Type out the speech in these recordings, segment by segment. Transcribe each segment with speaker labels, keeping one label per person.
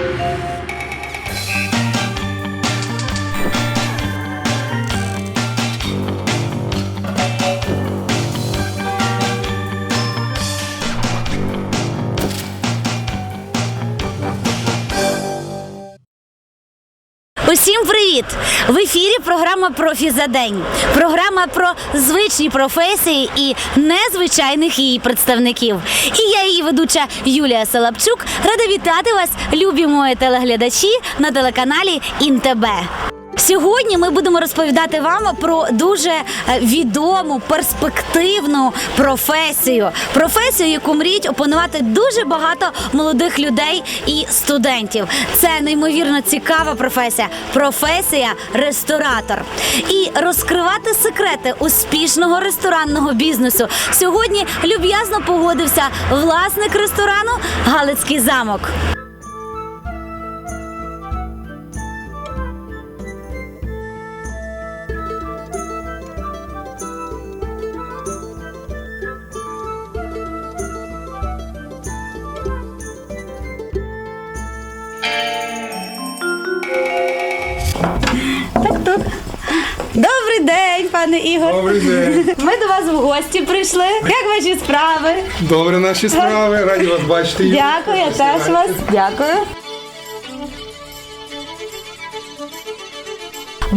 Speaker 1: Thank you. Привіт! В ефірі програма Профі за день. Програма про звичні професії і незвичайних її представників. І я її ведуча Юлія Салапчук рада вітати вас, любі мої телеглядачі на телеканалі ІНТБ. Сьогодні ми будемо розповідати вам про дуже е, відому перспективну професію. Професію, яку мріють опанувати дуже багато молодих людей і студентів. Це неймовірно цікава професія. Професія ресторатор. І розкривати секрети успішного ресторанного бізнесу. Сьогодні люб'язно погодився власник ресторану Галицький замок. Добрий день. Ми до вас в гості прийшли. Як ваші справи?
Speaker 2: Добре наші справи, раді вас бачити.
Speaker 1: Дякую, я теж вас. Дякую.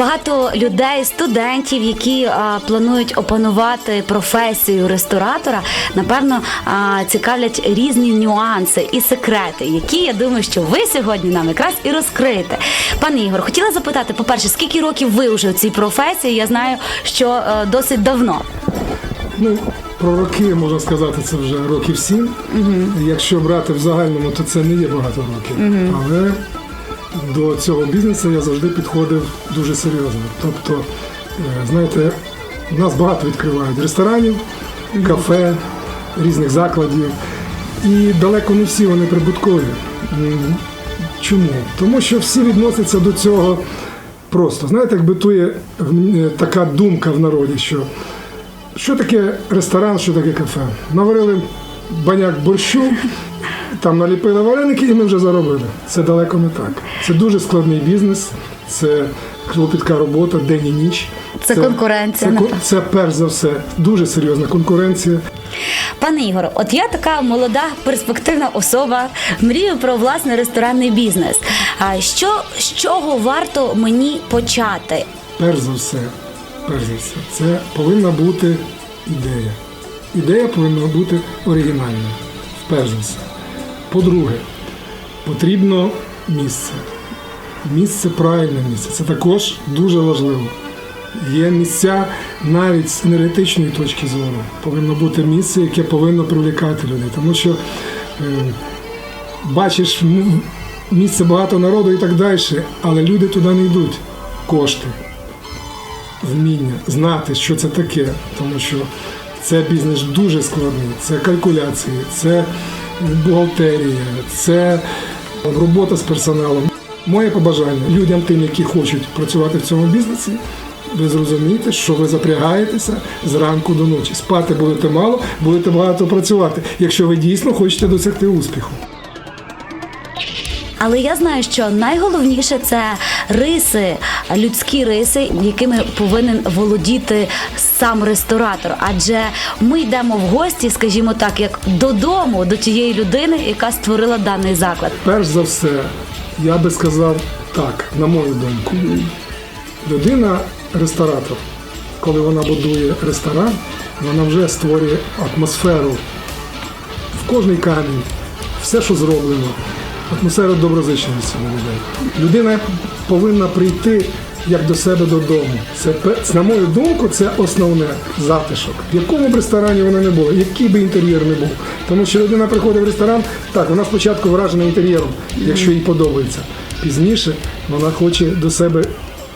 Speaker 1: Багато людей, студентів, які а, планують опанувати професію ресторатора, напевно, а, цікавлять різні нюанси і секрети, які я думаю, що ви сьогодні нам якраз і розкриєте. Пане Ігор, хотіла запитати, по-перше, скільки років ви вже у цій професії? Я знаю, що е, досить давно.
Speaker 2: Ну, про роки можна сказати, це вже років сім. Якщо брати в загальному, то це не є багато років. Але до цього бізнесу я завжди підходив дуже серйозно. Тобто, е, знаєте, у нас багато відкривають ресторанів, кафе, різних закладів. І далеко не всі вони прибуткові. Чому? Тому що всі відносяться до цього просто. Знаєте, як битує е, така думка в народі, що що таке ресторан, що таке кафе? Наварили баняк борщу, там наліпили вареники і ми вже заробили. Це далеко не так. Це дуже складний бізнес, це клопітка робота, день і ніч.
Speaker 1: Це конкуренція,
Speaker 2: Це,
Speaker 1: напевно.
Speaker 2: це перш за все дуже серйозна конкуренція.
Speaker 1: Пане Ігоре, от я така молода перспективна особа, мрію про власний ресторанний бізнес. А що з чого варто мені почати?
Speaker 2: Перш за все, перш за все, це повинна бути ідея. Ідея повинна бути оригінальною. Перш за все. По-друге, потрібно місце. Місце правильне місце. Це також дуже важливо. Є місця навіть з енергетичної точки зору. Повинно бути місце, яке повинно привлікати людей. Тому що е, бачиш місце багато народу і так далі, але люди туди не йдуть. Кошти, вміння, знати, що це таке, тому що це бізнес дуже складний, це калькуляції, це бухгалтерія, це робота з персоналом. Моє побажання людям, тим, які хочуть працювати в цьому бізнесі, ви зрозумієте, що ви запрягаєтеся зранку до ночі. Спати будете мало, будете багато працювати, якщо ви дійсно хочете досягти успіху.
Speaker 1: Але я знаю, що найголовніше це риси, людські риси, якими повинен володіти сам ресторатор. Адже ми йдемо в гості, скажімо так, як додому до тієї людини, яка створила даний заклад.
Speaker 2: Перш за все, я би сказав так, на мою думку. Людина ресторатор, коли вона будує ресторан, вона вже створює атмосферу в кожний камінь, все, що зроблено, атмосферу доброзичливості до людей. Людина повинна прийти як до себе додому. Це на мою думку, це основне затишок. В якому б ресторані вона не була, який би інтер'єр не був. Тому що людина приходить в ресторан, так, вона спочатку вражена інтер'єром, якщо їй подобається. Пізніше вона хоче до себе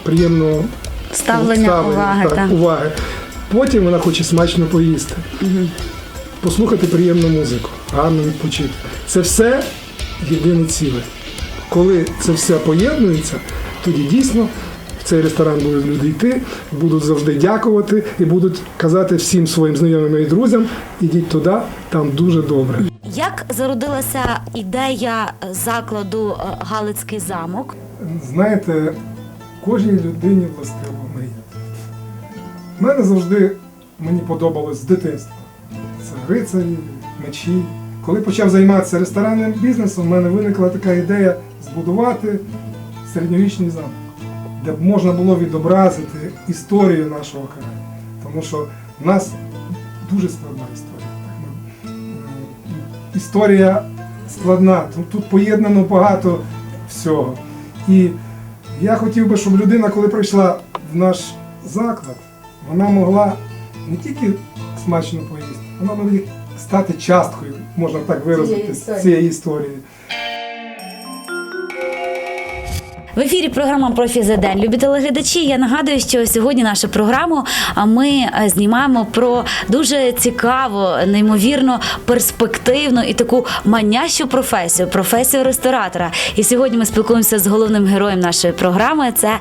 Speaker 2: приємного
Speaker 1: Ставлення, уваги,
Speaker 2: так,
Speaker 1: так.
Speaker 2: уваги. Потім вона хоче смачно поїсти, послухати приємну музику, гарно відпочити. Це все єдине ціле. Коли це все поєднується, тоді дійсно в цей ресторан будуть люди йти, будуть завжди дякувати і будуть казати всім своїм знайомим і друзям, ідіть туди, там дуже добре.
Speaker 1: Як зародилася ідея закладу е, Галицький замок?
Speaker 2: Знаєте, кожній людині властиво мріяти. У мене завжди мені подобалось з дитинства. Це рицарі, мечі. Коли почав займатися ресторанним бізнесом, в мене виникла така ідея збудувати середньовічний замок, де б можна було відобразити історію нашого краю. Тому що в нас дуже складна історія. М, Історія складна, тут поєднано багато всього. І я хотів би, щоб людина, коли прийшла в наш заклад, вона могла не тільки смачно поїсти, вона могла стати часткою, можна так виразити, цієї історії.
Speaker 1: В ефірі програма Профі за день. Любі телеглядачі. Я нагадую, що сьогодні нашу програму ми е, знімаємо про дуже цікаву, неймовірно перспективну і таку манящу професію професію ресторатора. І сьогодні ми спілкуємося з головним героєм нашої програми. Це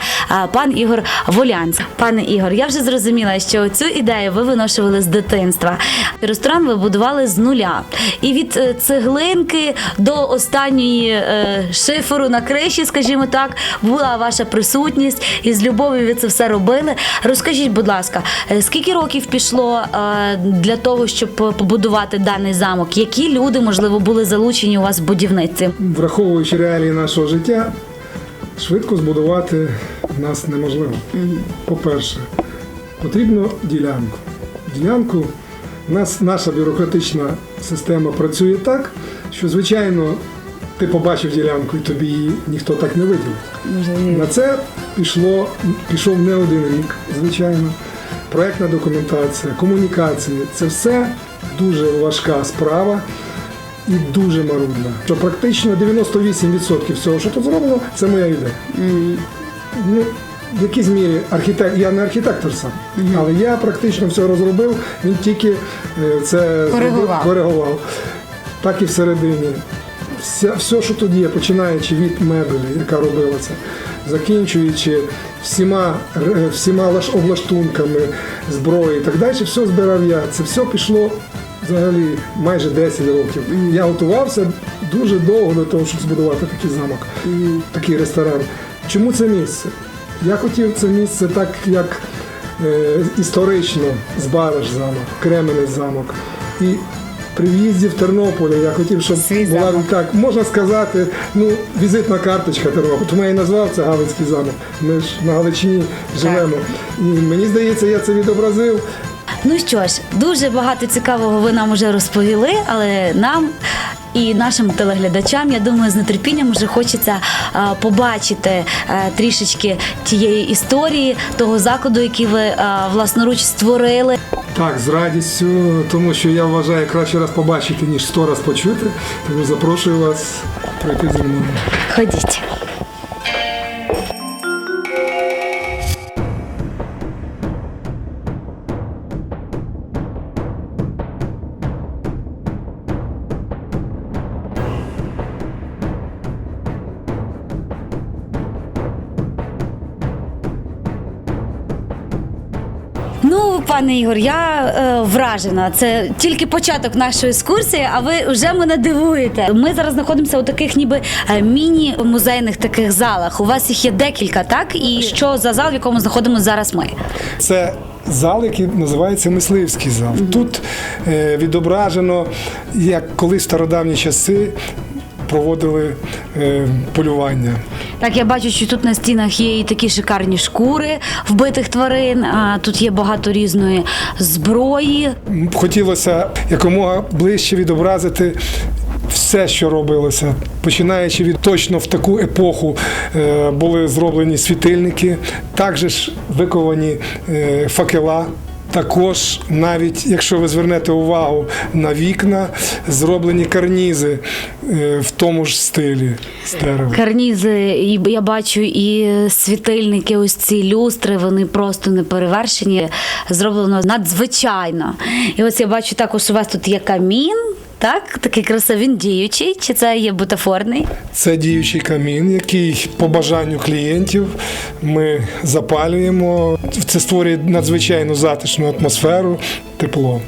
Speaker 1: пан Ігор Волянц. Пане Ігор, я вже зрозуміла, що цю ідею ви виношували з дитинства. Ресторан ви будували з нуля. І від е, цеглинки до останньої е, шиферу на криші, скажімо так, була ваша присутність і з любов'ю ви це все робили. Розкажіть, будь ласка, е, скільки років пішло е, для того, щоб побудувати даний замок? Які люди, можливо, були залучені у вас в будівництві?
Speaker 2: Враховуючи реалії нашого життя, швидко збудувати нас неможливо. По-перше, потрібно ділянку. Ділянку у нас наша бюрократична система працює так, що, звичайно, ти побачив ділянку і тобі її ніхто так не виділив. На це пішло, пішов не один рік, звичайно. Проектна документація, комунікації це все дуже важка справа і дуже марудна. Що практично 98% всього, що тут зроблено, це моя ідея. Ну, в якійсь мірі архітектор, я не архітектор сам, але я практично все розробив, він тільки е, це
Speaker 1: Коригував.
Speaker 2: коригував. Так і всередині. Все, все, що тут є, починаючи від мебелі, яка робилася, закінчуючи всіма, всіма облаштунками, зброї і так далі, все збирав я. Це все пішло взагалі майже 10 років. Я готувався дуже довго до того, щоб збудувати такий замок, такий ресторан. Чому це місце? Я хотів це місце так, як е, історично Збараж замок, Кременець замок. І при в'їзді в Тернополі я хотів, щоб
Speaker 1: Свій
Speaker 2: була
Speaker 1: замок.
Speaker 2: так, можна сказати, ну, візитна карточка Тернополя. Тому я і назвав це Галицький замок. Ми ж на Галичині живемо. І мені здається, я це відобразив.
Speaker 1: Ну що ж, дуже багато цікавого ви нам вже розповіли, але нам. І нашим телеглядачам, я думаю, з нетерпінням вже хочеться побачити е, трішечки тієї історії, того закладу, який ви власноруч створили.
Speaker 2: Так, з радістю, тому що я вважаю краще раз побачити, ніж сто раз почути. Тому запрошую вас прийти зі мною.
Speaker 1: Ходіть. Пане Ігор, я е, вражена. Це тільки початок нашої екскурсії, а ви вже мене дивуєте. Ми зараз знаходимося у таких, ніби е, міні-музейних таких залах. У вас їх є декілька, так? І що за зал, в якому знаходимося зараз ми?
Speaker 2: Це зал, який називається мисливський зал. Тут е, відображено, як колись в стародавні часи проводили е, полювання.
Speaker 1: Так, я бачу, що тут на стінах є і такі шикарні шкури вбитих тварин. А тут є багато різної зброї.
Speaker 2: Хотілося якомога ближче відобразити. Все, що робилося, починаючи від точно в таку епоху е, були зроблені світильники, також виковані е, факела. Також, навіть якщо ви звернете увагу на вікна, зроблені карнізи е, в тому ж стилі з дерева.
Speaker 1: Карнізи, я бачу і світильники, ось ці люстри, вони просто не перевершені. Зроблено надзвичайно. І ось я бачу також, у вас тут є камін. Так, такий красивий, він діючий, чи це є бутафорний?
Speaker 2: Це діючий камін, який по бажанню клієнтів ми запалюємо. Це створює надзвичайно затишну атмосферу, тепло.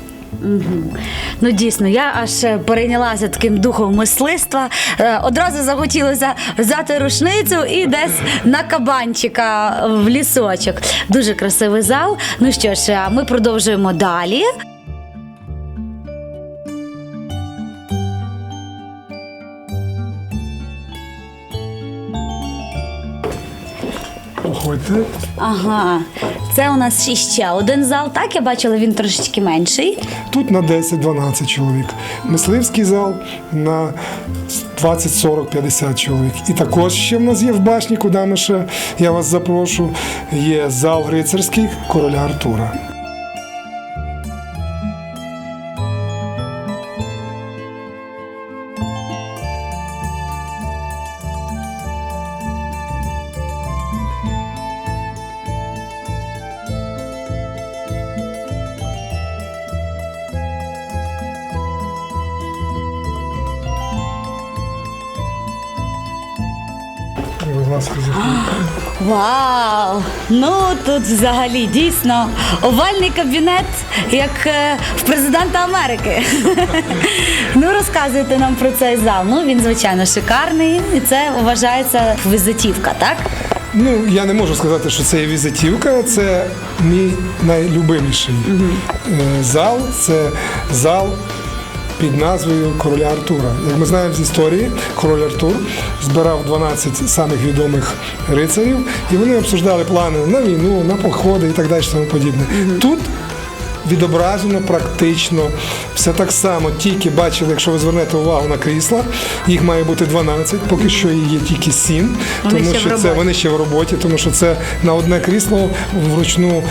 Speaker 1: Ну дійсно, я аж е, перейнялася таким духом мисливства. Е, Одразу захотілося взяти рушницю і десь на кабанчика в лісочок. Дуже красивий зал. Ну що ж, ми продовжуємо далі.
Speaker 2: Проходьте.
Speaker 1: Ага, це у нас ще один зал. Так, я бачила, він трошечки менший.
Speaker 2: Тут на 10-12 чоловік. Мисливський зал на 20, 40, 50 чоловік. І також ще в нас є в башні, куди ми ще я вас запрошу. Є зал рицарський короля Артура. Ласка, заходьте.
Speaker 1: Вау! Ну тут взагалі дійсно овальний кабінет, як е, в президента Америки. ну розказуйте нам про цей зал. Ну він звичайно шикарний, і це вважається візитівка, так?
Speaker 2: Ну, я не можу сказати, що це є візитівка, це мій найлюбиміший е, зал. Це зал під назвою Короля Артура. Як ми знаємо з історії, король Артур збирав 12 самих відомих рицарів, і вони обсуждали плани на війну, на походи і так далі, тому подібне. Тут відображено практично все так само. Тільки бачили, якщо ви звернете увагу на крісла, їх має бути 12, поки що їх є тільки 7, тому що це вони ще в роботі, тому що це на одне крісло вручну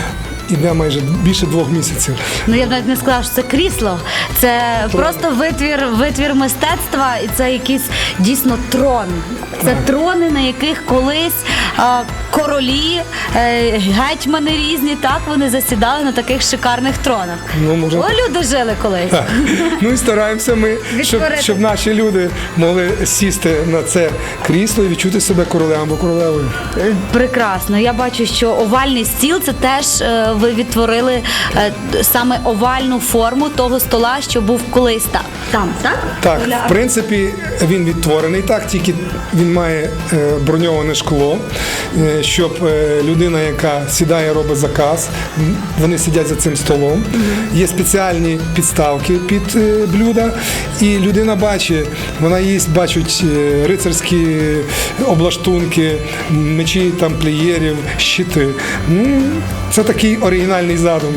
Speaker 2: іде майже більше двох місяців.
Speaker 1: Ну я б навіть не сказала, що це крісло. Це просто витвір, витвір мистецтва, і це якийсь дійсно трон. Це трони, на яких колись а, королі, е, гетьмани різні, так вони засідали на таких шикарних тронах.
Speaker 2: Ну, може,
Speaker 1: О, люди жили колись.
Speaker 2: Так. Ну і стараємося ми, щоб, щоб наші люди могли сісти на це крісло і відчути себе королем або королевою.
Speaker 1: Прекрасно. Я бачу, що овальний стіл це теж е, ви відтворили е, саме овальну форму того стола, що був колись там. Там, так?
Speaker 2: Так, в принципі, він відтворений так, тільки він має е, броньоване шкло, е, щоб людина, яка сідає, робить заказ, вони сидять за цим столом. Є спеціальні підставки під блюда, і людина бачить, вона їсть, бачить рицарські облаштунки, мечі тамплієрів, щити. Ну, це такий оригінальний задум.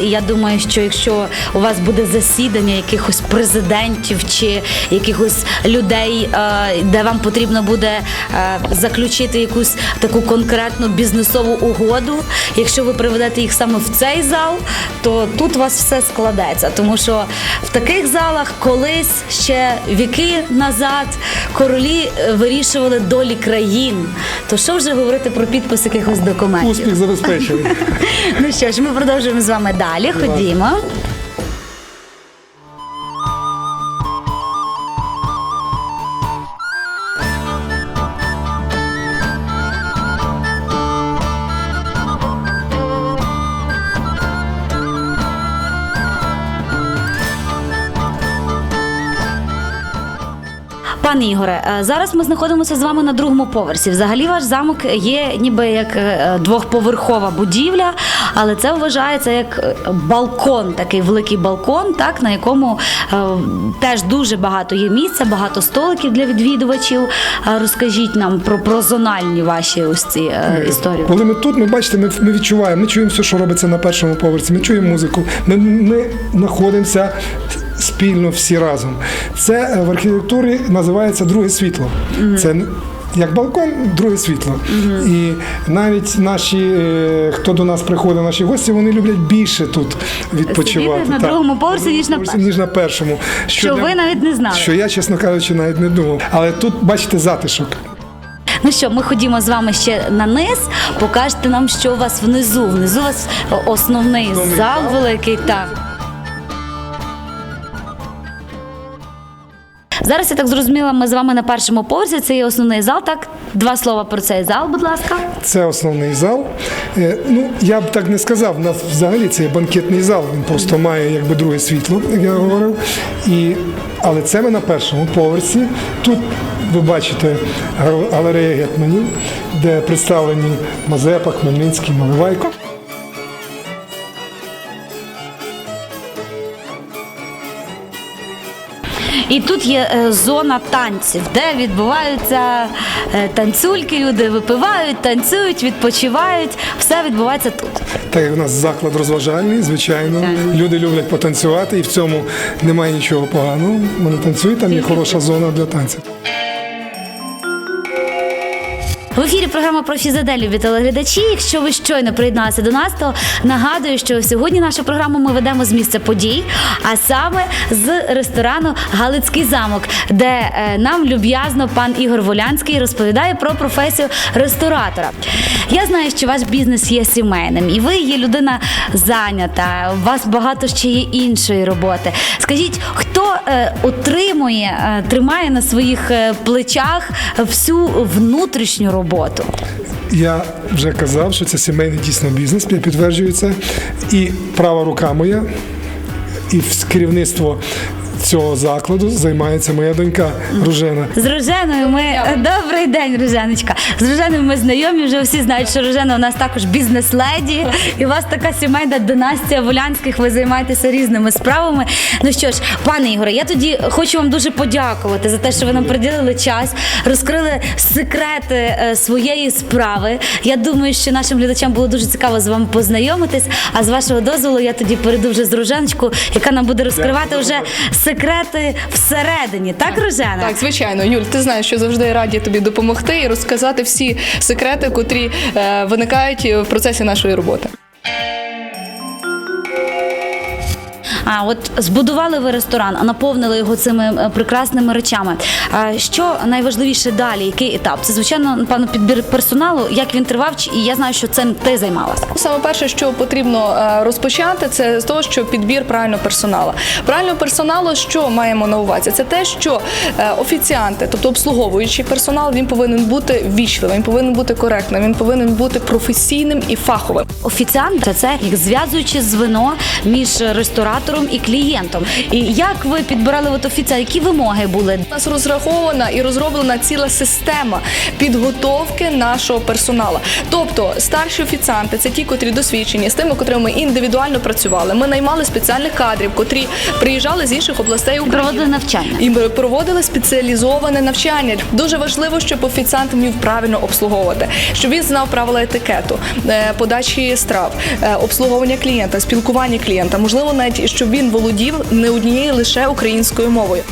Speaker 1: Я думаю, що якщо у вас буде засідання якихось президентів чи якихось людей, е, де вам потрібно буде е, заключити якусь таку конкретну бізнесову угоду, якщо ви приведете їх саме в цей зал, то тут у вас все складеться. Тому що в таких залах колись ще віки назад королі е, вирішували долі країн. То що вже говорити про підпис якихось документів?
Speaker 2: Успіх забезпечений.
Speaker 1: Ну що ж, ми продовжуємо з вами далі. Ходімо. Пане Ігоре, е, зараз ми знаходимося з вами на другому поверсі. Взагалі ваш замок є ніби як е, двохповерхова будівля, але це вважається як е, балкон, такий великий балкон, так на якому е, теж дуже багато є місця, багато столиків для відвідувачів. Е, Розкажіть нам про, про зональні ваші ось ці е, історії.
Speaker 2: Коли ми тут, ми бачите, ми, ми відчуваємо, ми чуємо все, що робиться на першому поверсі, ми чуємо музику, ми, ми знаходимося спільно всі разом. Це е, в архітектурі називається друге світло. Це як балкон, друге світло. І навіть наші, е, хто до нас приходить, наші гості, вони люблять більше тут відпочивати.
Speaker 1: Сидіти на
Speaker 2: Так.
Speaker 1: другому поверсі, ніж на першому.
Speaker 2: ніж на першому.
Speaker 1: Що
Speaker 2: для-
Speaker 1: ви навіть не знали.
Speaker 2: Що я, чесно кажучи, навіть не думав. Але тут, бачите, затишок.
Speaker 1: Ну що, ми ходімо з вами ще на низ, покажете нам, що у вас внизу. Внизу у вас основний
Speaker 2: Основний
Speaker 1: зал
Speaker 2: зал.
Speaker 1: великий. Так. Зараз я так зрозуміла, ми з вами на першому поверсі. Це є основний зал. Так, два слова про цей зал, будь ласка.
Speaker 2: Це основний зал. Е, Ну, я б так не сказав. У нас взагалі це є банкетний зал. Він просто має якби друге світло, як я говорив. І, але це ми на першому поверсі. Тут ви бачите галерея гетманів, де представлені Мазепа, Хмельницький, Наливайко.
Speaker 1: І тут є е, зона танців, де відбуваються е, танцюльки, люди випивають, танцюють, відпочивають. Все відбувається тут.
Speaker 2: Так як у нас заклад розважальний, звичайно. Люди люблять потанцювати, і в цьому немає нічого поганого. Вони танцюють, там є хороша зона для танців.
Speaker 1: В ефірі програма про фізадель, любі телеглядачі. Якщо ви щойно приєдналися до нас, то нагадую, що сьогодні нашу програму ми ведемо з місця подій, а саме з ресторану Галицький замок, де е, нам люб'язно пан Ігор Волянський розповідає про професію ресторатора. Я знаю, що ваш бізнес є сімейним, і ви є людина зайнята. У вас багато ще є іншої роботи. Скажіть, хто е, утримує, е, тримає на своїх е, плечах всю внутрішню роботу?
Speaker 2: Я вже казав, що це сімейний дійсно бізнес, я підтверджую це. І права рука моя, і керівництво цього закладу займається моя донька Ружена.
Speaker 1: З Роженою ми добрий день, Роженочка. З Роженою ми знайомі. Вже всі знають, що Рожена у нас також бізнес-леді. І у вас така сімейна династія Волянських. Ви займаєтеся різними справами. Ну що ж, пане Ігоре, я тоді хочу вам дуже подякувати за те, що ви нам приділили час, розкрили секрети е, своєї справи. Я думаю, що нашим глядачам було дуже цікаво з вами познайомитись. А з вашого дозволу я тоді перейду вже з Роженочку, яка нам буде розкривати вже секрети всередині. Так, Рожена?
Speaker 3: Так, звичайно, Юль, ти знаєш, що завжди раді тобі допомогти і розказати всі секрети, котрі е, виникають в процесі нашої роботи.
Speaker 1: А от збудували ви ресторан, наповнили його цими е, прекрасними речами. А що найважливіше далі? Який етап? Це звичайно, напевно, підбір персоналу. Як він тривав? Чи- І я знаю, що цим ти займалася.
Speaker 3: Саме перше, що потрібно е, розпочати, це з того, що підбір правильного персоналу. Правильного персоналу, що маємо на увазі? Це те, що е, офіціанти, тобто обслуговуючий персонал, він повинен бути вічливим, він повинен бути коректним, він повинен бути професійним і фаховим.
Speaker 1: Офіціант це- як зв'язуюче звено між ресторатором і клієнтом. І як ви підбирали от офіціанта? Які вимоги були?
Speaker 3: У нас розрахована і розроблена ціла система підготовки нашого персоналу. Тобто старші офіціанти це ті, котрі досвідчені, з тими, котрими ми індивідуально працювали. Ми наймали спеціальних кадрів, котрі приїжджали з інших областей України.
Speaker 1: Проводили навчання.
Speaker 3: І ми проводили спеціалізоване навчання. Дуже важливо, щоб офіціант вмів правильно обслуговувати, щоб він знав правила етикету, е, подачі страв, е, обслуговування клієнта, спілкування клієнта. Можливо, навіть щоб він володів не однією лише українською мовою.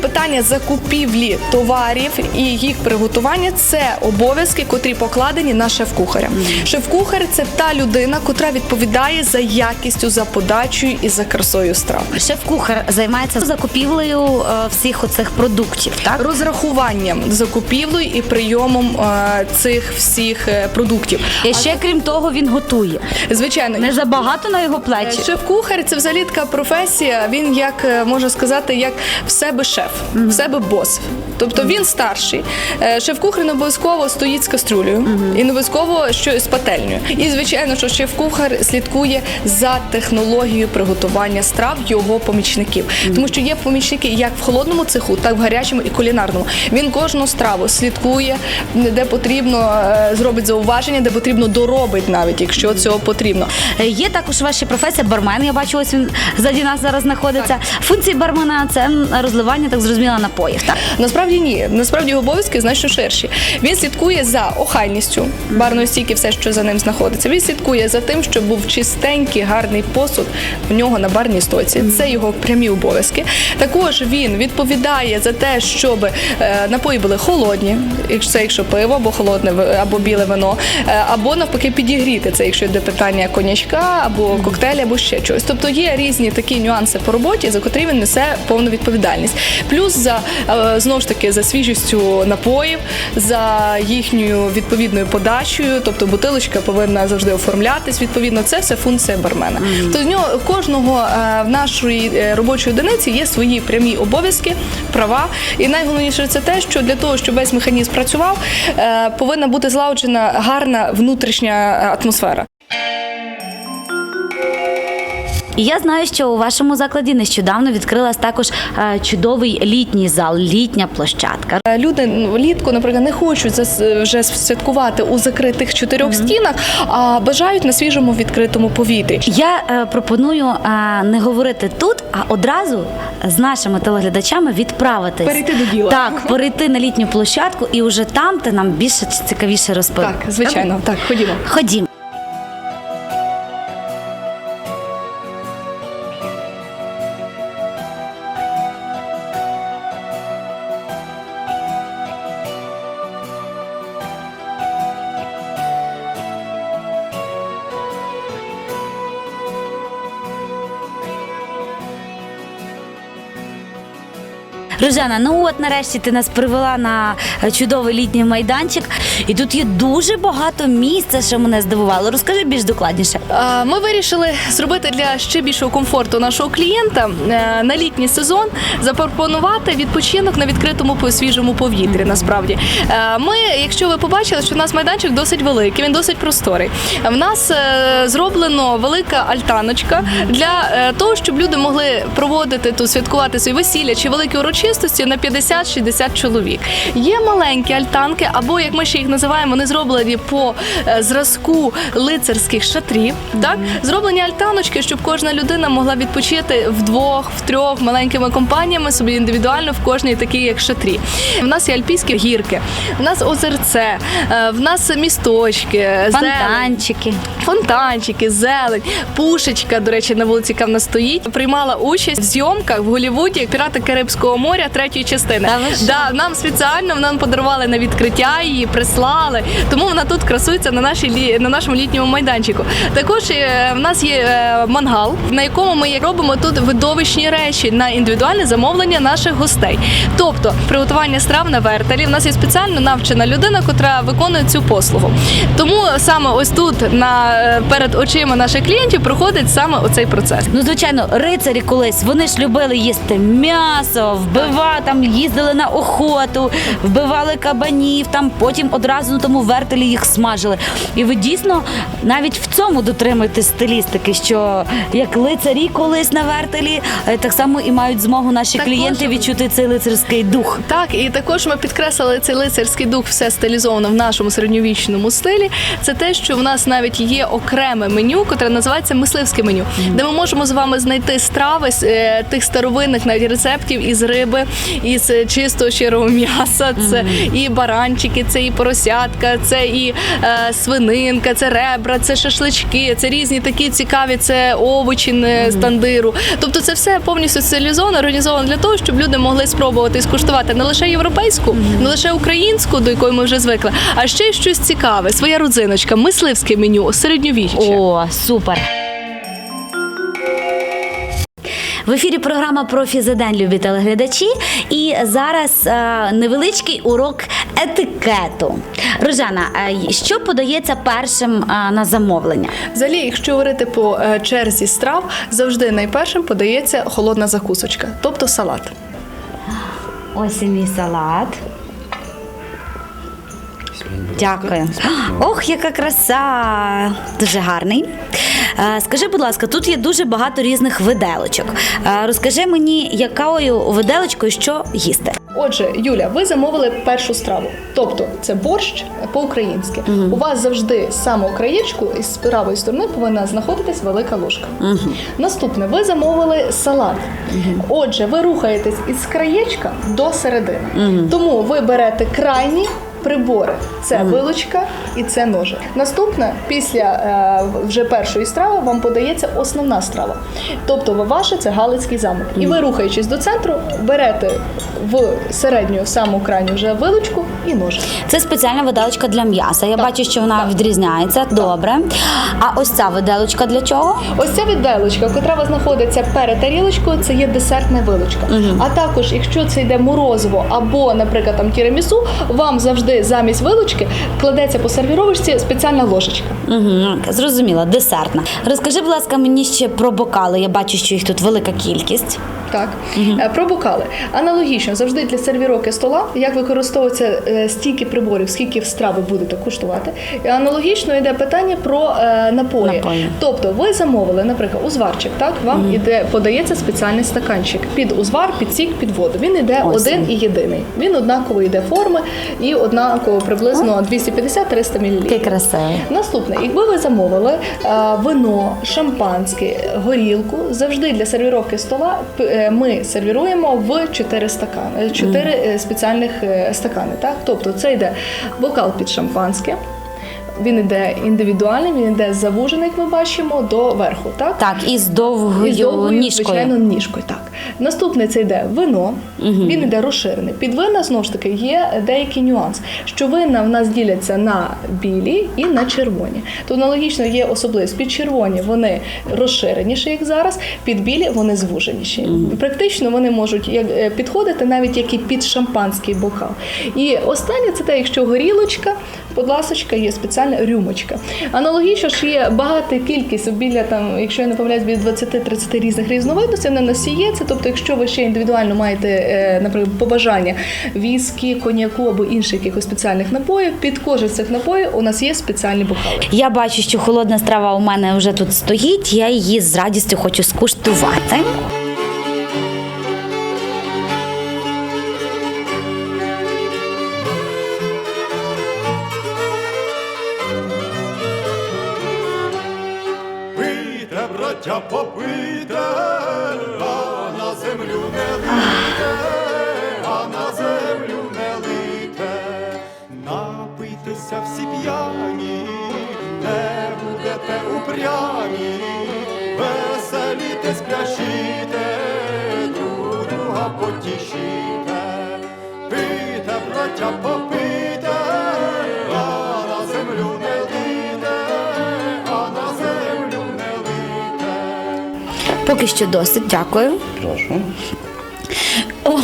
Speaker 3: Питання закупівлі товарів і їх приготування це обов'язки, котрі покладені на шеф-кухаря. Шеф-кухар це та людина, котра відповідає за якістю, за подачею і за красою страв.
Speaker 1: Шеф-кухар займається закупівлею е, всіх оцих продуктів. Так
Speaker 3: розрахуванням, закупівлею і прийомом е, цих всіх е, продуктів.
Speaker 1: і ще крім того, він готує.
Speaker 3: Звичайно,
Speaker 1: Не забагато на його плечі.
Speaker 3: Шеф-кухар це взагалі така професія. Він як можна сказати, як в себе шеф, в себе бос. Тобто він старший. Е, Шеф-кухар не обов'язково стоїть з каструлею і не обов'язково щось з пательнею. І звичайно, що шеф-кухар слідкує за технологією приготування страв його помічників, тому що є помічники як в холодному цеху, так і в гарячому і кулінарному. Він кожну страву слідкує, де потрібно е, зробить зауваження, де потрібно доробить навіть, якщо цього потрібно.
Speaker 1: Е, Є також ваша професія бармен. Я бачу, ось він ззаді нас зараз знаходиться. Функції бармена це розливання, так зрозуміло, напоїв. Так
Speaker 3: Насправді ні. Насправді його обов'язки значно ширші. Він слідкує за охайністю барної стійки, все, що за ним знаходиться. Він слідкує за тим, щоб був чистенький, гарний посуд в нього на барній стойці. Це його прямі обов'язки. Також він відповідає за те, щоб е, напої були холодні, якщо це якщо пиво або холодне або біле вино, е, або навпаки підігріти це, якщо йде питання конячка або коктейлі, або ще чогось. Тобто є різні такі нюанси по роботі, за котрі він несе повну відповідальність. Плюс за е, знову ж таки таки за свіжістю напоїв, за їхньою відповідною подачею. Тобто бутилочка повинна завжди оформлятись. Відповідно, це все функція бармена. То з нього кожного е, в нашій е, робочій одиниці є свої прямі обов'язки, права. І найголовніше це те, що для того, щоб весь механізм працював, е, повинна бути злагоджена гарна внутрішня атмосфера.
Speaker 1: І я знаю, що у вашому закладі нещодавно відкрилась також е, чудовий літній зал, літня площадка.
Speaker 3: Е, Люди влітку, наприклад, не хочуть зас- вже святкувати у закритих чотирьох стінах, а бажають на свіжому відкритому повітрі.
Speaker 1: Я е, пропоную е, не говорити тут, а одразу з нашими телеглядачами відправитись.
Speaker 3: Перейти до діла.
Speaker 1: Так, перейти на літню площадку і вже там ти нам більше цікавіше розповіш.
Speaker 3: Так, звичайно, так, ходімо.
Speaker 1: Ходім. Рожана, ну от нарешті ти нас привела на е, чудовий літній майданчик, і тут є дуже багато місця, що мене здивувало. Розкажи більш докладніше.
Speaker 3: Ми вирішили зробити для ще більшого комфорту нашого клієнта е, на літній сезон запропонувати відпочинок на відкритому свіжому повітрі. Насправді, Е, ми, якщо ви побачили, що у нас майданчик досить великий, він досить просторий. В нас зроблено велика альтаночка для того, щоб люди могли проводити тут святкувати свої весілля чи великі урочистості на 50-60 чоловік. Є маленькі альтанки, або як ми ще їх називаємо, вони зроблені по е, зразку лицарських шатрів. Так зроблені альтаночки, щоб кожна людина могла відпочити вдвох, в трьох маленькими компаніями собі індивідуально в кожній такій, як шатрі. В нас є альпійські гірки, в нас озерце, е, в нас місточки, зелень.
Speaker 1: Фонтанчики.
Speaker 3: Фонтанчики, зелень, пушечка, до речі, на вулиці, яка в нас стоїть, приймала участь в зйомках в Голлівуді Пірати Карибського моря третьої частини. Да, нам спеціально нам подарували на відкриття її, прислали. Тому вона тут красується на нашій на нашому літньому майданчику. Також е, в нас є е, мангал, на якому ми робимо тут видовищні речі на індивідуальне замовлення наших гостей. Тобто приготування страв на вертелі. В нас є спеціально навчена людина, котра виконує цю послугу. Тому саме ось тут, на е, перед очима наших клієнтів, проходить саме оцей процес.
Speaker 1: Ну, звичайно, рицарі колись вони ж любили їсти м'ясо, вбива там, їздили на охоту, вбивали кабанів, там потім одразу на тому вертелі їх смажили. І ви дійсно навіть в цьому дотримуєтесь стилістики, що як лицарі колись на вертелі, е, так само і мають змогу наші
Speaker 3: Також-
Speaker 1: клієнти відчути цей лицарський дух.
Speaker 3: Так, і також ми підкреслили цей лицарський дух, все стилізовано в нашому середньовічному стилі. Це те, що в нас навіть є окреме меню, котре називається мисливське меню, де ми можемо з вами знайти страви з е, тих старовинних навіть рецептів із риби, із чистого щирого м'яса. Це і баранчики, це і поросятка, це і е, свининка, це ребра, це шашлички, це різні такі цікаві, це овочі не з тандиру. Тобто це все повністю стилізовано, організовано для того, щоб люди могли спробувати і скуштувати не лише європейську, не лише українську, до якої ми вже звикли, а ще й щось цікаве, своя родзиночка, мисливське меню, середньовіччя.
Speaker 1: О, супер. В ефірі програма «Профі за день, любі телеглядачі. І зараз е, невеличкий урок етикету. Рожана, е, що подається першим е, на замовлення?
Speaker 3: Взагалі, якщо говорити по е, черзі страв, завжди найпершим подається холодна закусочка, тобто салат.
Speaker 1: Ось і мій салат. Дякую. Ох, яка краса! Дуже гарний. Е, Скажи, будь ласка, тут є дуже багато різних виделочок. Е, Розкажи мені, якою виделочкою що їсти?
Speaker 3: Отже, Юля, ви замовили першу страву, тобто це борщ по-українськи. У вас завжди з самого краєчку із правої сторони повинна знаходитись велика ложка. Наступне, ви замовили салат. Отже, ви рухаєтесь із краєчка до середини. Тому ви берете крайній прибори. Це вилочка і це ножик. Наступне, після е, вже першої страви, вам подається основна страва. Тобто ваше це Галицький замок. І ви, рухаючись до центру, берете в середню, в саму крайню вже вилочку і ножик.
Speaker 1: Це спеціальна виделочка для м'яса. Я
Speaker 3: Так.
Speaker 1: бачу, що вона
Speaker 3: Так.
Speaker 1: відрізняється. Добре. А ось ця виделочка для чого?
Speaker 3: Ось ця відделочка, яка знаходиться перед тарілочкою, це є десертна вилочка. А також, якщо це йде морозиво або, наприклад, там тірамісу, вам завжди замість вилучки кладеться по сервіровочці спеціальна ложечка.
Speaker 1: Угу, зрозуміла, десертна. Розкажи, будь ласка, мені ще про бокали. Я бачу, що їх тут велика кількість.
Speaker 3: Так, Е, про бокали. Аналогічно, завжди для сервіровки стола, як використовується е, стільки приборів, скільки страв ви будете куштувати. І аналогічно йде питання про е, напої.
Speaker 1: Напої.
Speaker 3: Тобто, ви замовили, наприклад, узварчик, так вам іде подається спеціальний стаканчик під узвар, під сік, під воду. Він іде
Speaker 1: Ось
Speaker 3: один і єдиний. Він однаково йде форми і однаково приблизно 250-300 мл.
Speaker 1: Який красивий.
Speaker 3: Наступне, якби ви замовили вино, шампанське, горілку, завжди для сервіровки стола ми сервіруємо в 4 стакани, 4 спеціальних е, стакани. Так? Тобто це йде бокал під шампанське. Він іде індивідуальний, він іде завужений, як ми бачимо, до верху. Так?
Speaker 1: Так, і з довгою,
Speaker 3: І з довгою,
Speaker 1: ніжкою.
Speaker 3: звичайно, ніжкою. Так. Наступне це йде вино, він йде розширений. Під вина знову ж таки є деякий нюанс, що вина в нас діляться на білі і на червоні. То аналогічно є особливість. Під червоні вони розширеніші, як зараз, під білі вони звуженіші. Практично вони можуть як, е, підходити навіть як і під шампанський бокал. І останнє це те, якщо горілочка, будь ласочка, є спеціальна рюмочка. Аналогічно ж є багата кількість біля там, якщо я не помиляюсь, біля 20-30 різних різновидностей на нас є це. Тобто, якщо ви ще індивідуально маєте, е, наприклад, побажання віскі, коньяку або інших якихось спеціальних напоїв, під кожен з цих напоїв у нас є спеціальні бокали.
Speaker 1: Я бачу, що холодна страва у мене вже тут стоїть. Я її з радістю хочу скуштувати.
Speaker 4: Пийте, браття, а на землю не лийте, а на землю не лийте, напийтеся всі п'яні, не будете упрямі, веселітесь, пляшіте, друг друга потішіте, пийте, браття, попийте,
Speaker 1: Поки що досить, дякую.
Speaker 4: Прошу.
Speaker 1: О,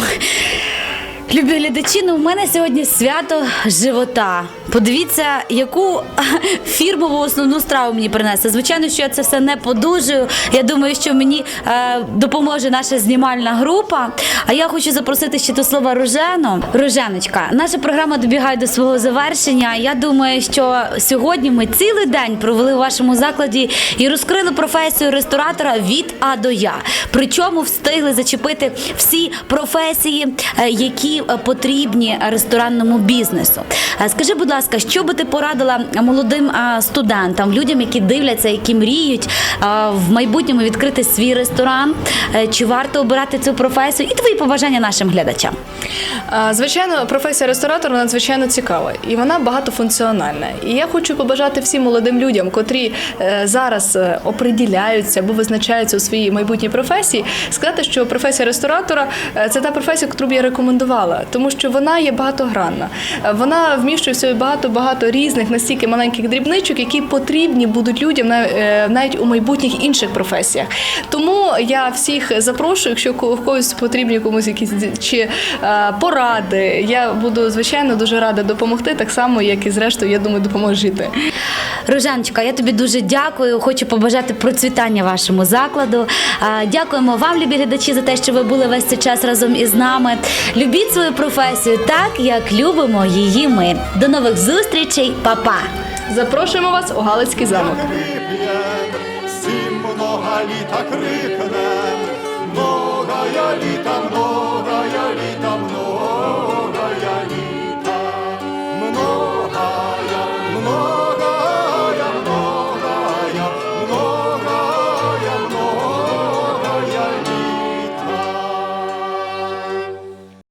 Speaker 1: любі глядачі, ну в мене сьогодні свято живота. Подивіться, яку фірмову основну страву мені принесли. Звичайно, що я це все не подужую. Я думаю, що мені е, допоможе наша знімальна група. А я хочу запросити ще до слова Рожену. Роженочка, наша програма добігає до свого завершення. Я думаю, що сьогодні ми цілий день провели у вашому закладі і розкрили професію ресторатора від А до Я. Причому встигли зачепити всі професії, е, які е, потрібні ресторанному бізнесу. Е, Скажи, будь ласка, що би ти порадила молодим студентам, людям, які дивляться, які мріють в майбутньому відкрити свій ресторан? Е, Чи варто обирати цю професію? І твої побажання нашим глядачам.
Speaker 3: Звичайно, професія ресторатора надзвичайно цікава і вона багатофункціональна. І я хочу побажати всім молодим людям, котрі е, зараз е, оприділяються або визначаються у своїй майбутній професії, сказати, що професія ресторатора це та професія, яку б я рекомендувала, тому що вона є багатогранна. Вона вміщує в собі багато багато різних настільки маленьких дрібничок, які потрібні будуть людям е, навіть у майбутніх інших професіях. Тому я всіх запрошую, якщо в когось потрібні комусь якісь чи е, поради. Я буду звичайно дуже рада допомогти, так само як і зрештою, я думаю, допоможеш і ти.
Speaker 1: Рожаночка, я тобі дуже дякую. Хочу побажати процвітання вашому закладу. Дякуємо вам, любі глядачі, за те, що ви були весь цей час разом із нами. Любіть свою професію так, як любимо її ми. До нових зустрічей, Па-па!
Speaker 3: Запрошуємо вас у Галицький замок.
Speaker 4: всім много літа